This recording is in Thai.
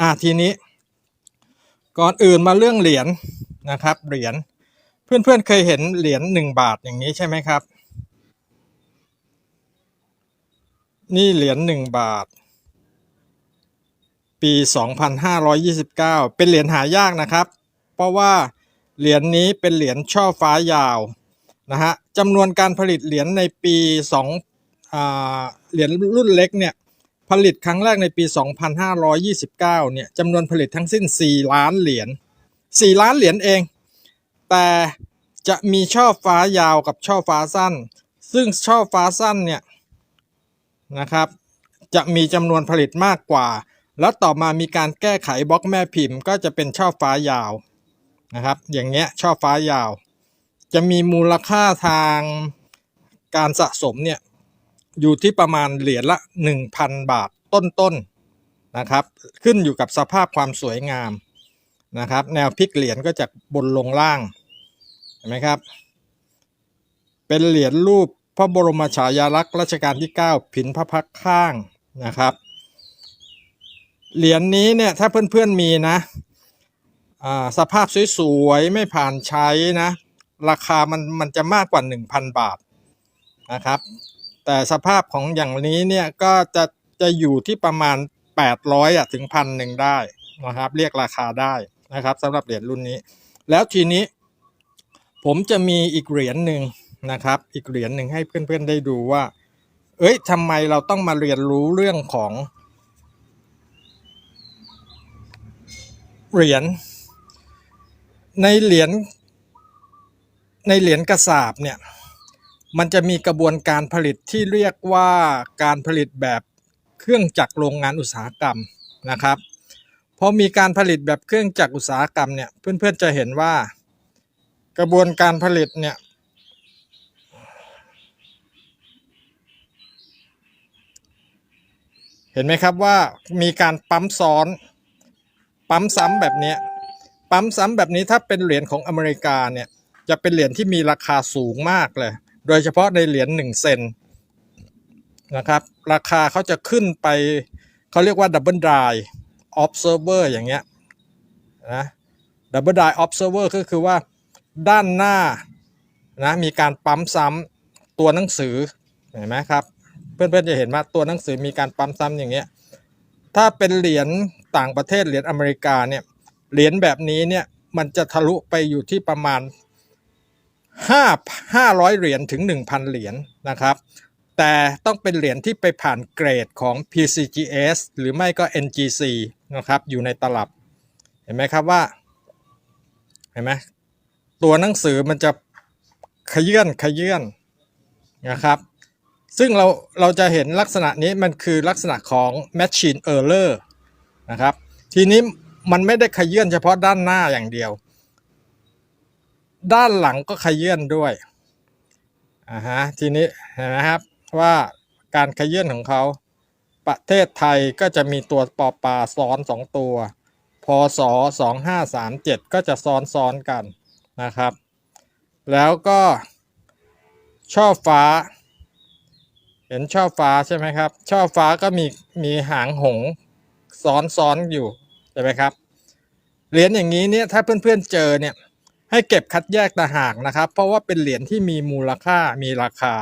อ่าทีนี้ ก่อนอื่นมาเรื่องเหรียญนะครับ เหรียญเพื่อนๆเคยเห็นเหรียญหนึ่งบาทอย่างนี้ใช่ไหมครับ นี่เหรียญหนึ่งบาท ปี 2529 เป็นเหรียญหายากนะครับ เพราะว่าเหรียญนี้เป็นเหรียญช่อฟ้ายาวนะฮะจำนวนการผลิตเหรียญในปี2อ่าเหรียญรุ่นเล็กเนี่ย ผลิตครั้งแรกในปี 2529 เนี่ยจำนวนผลิตทั้งสิ้น 4 ล้านเหรียญ 4 ล้านเหรียญเอง แต่จะมีช่อฟ้ายาวกับช่อฟ้าสั้น ซึ่งช่อฟ้าสั้นเนี่ยนะครับ จะมีจำนวนผลิตมากกว่า แล้วต่อมามีการแก้ไขบล็อกแม่พิมพ์ ก็จะเป็นช่อฟ้ายาวนะครับ อย่างเงี้ยช่อฟ้ายาว จะมีมูลค่าทางการสะสมเนี่ย อยู่ที่ประมาณเหรียญละ 1,000 บาทต้นๆนะครับ ขึ้นอยู่กับสภาพความสวยงามนะครับ แนวพลิกเหรียญก็จากบนลงล่างเห็นไหมครับ เป็นเหรียญรูปพระบรมฉายาลักษณ์รัชกาลที่ 9 ผินพระพักข้างนะครับ เหรียญนี้เนี่ยถ้าเพื่อนๆมีนะสภาพสวยๆ ไม่ผ่านใช้นะ ราคามันมันจะมากกว่า 1,000 บาทนะครับ แต่สภาพของอย่างนี้เนี่ยก็จะจะอยู่ที่ประมาณ 800อะถึงพันหนึ่งได้นะครับ เรียกราคาได้นะครับสำหรับเหรียญรุ่นนี้ แล้วทีนี้ ผมจะมีอีกเหรียญหนึ่งนะครับ อีกเหรียญหนึ่งให้เพื่อนๆได้ดูว่า เอ้ยทำไมเราต้องมาเรียนรู้เรื่องของเหรียญในเหรียญในเหรียญกระสาบเนี่ย มันจะมีกระบวนการผลิตที่เรียกว่าการผลิตแบบเครื่องจักรโรงงานอุตสาหกรรมนะครับพอมีการผลิตแบบเครื่องจักรอุตสาหกรรมเนี่ยเพื่อนๆจะเห็นว่า กระบวนการผลิตเนี่ยเห็นไหมครับว่ามีการปั๊มซ้อน ปั๊มซ้ำแบบนี้ปั๊มซ้ำแบบนี้ถ้าเป็นเหรียญของอเมริกาเนี่ยจะเป็นเหรียญที่มีราคาสูงมากเลย โดยเฉพาะในเหรียญหนึ่งเซนนะครับ ราคาเขาจะขึ้นไป เขาเรียกว่าดับเบิลด i อ observer อย่างเงี้ยนะดับเบิลด i observer ก็คือว่าด้านหน้านะมีการปั๊มซ้ำตัวหนังสือเห็นไหมครับ เพื่อนๆจะเห็นว่าตัวหนังสือมีการปั๊มซ้ำอย่างเงี้ยถ้าเป็นเหรียญต่างประเทศเหรียญอเมริกาเนี่ยเหรียญแบบนี้เนี่ยมันจะทะลุไปอยู่ที่ประมาณ 5 500 เหรียญถึง 1,000 เหรียญนะครับ แต่ต้องเป็นเหรียญที่ไปผ่านเกรดของ PCGS หรือไม่ก็ NGC นะครับอยู่ในตลับ เห็นไหมครับว่า เห็นไหมตัวหนังสือมันจะขยื่นขยื่นนะครับ ซึ่งเราเราจะเห็นลักษณะนี้มันคือลักษณะของ machine error นะครับ ทีนี้มันไม่ได้ขยื่นเฉพาะด้านหน้าอย่างเดียว ด้านหลังก็ขยื่นด้วยอ่าฮะทีนี้เห็นไหมครับว่าการขยื่นของเขาประเทศไทยก็จะมีตัวปอปลาซ้อนสองตัวพศสองห้าสามเจ็ดก็จะซ้อนซ้อนกันนะครับ แล้วก็ช่อฟ้า เห็นช่อฟ้าใช่ไหมครับ ช่อฟ้าก็มีมีหางหงส์ซ้อนซ้อนอยู่ใช่ไหมครับเหรียญอย่างนี้เนี่ยถ้าเพื่อนๆเจอเนี่ย ให้เก็บคัดแยกต่างหากนะครับ เพราะว่าเป็นเหรียญที่มีมูลค่ามีราคา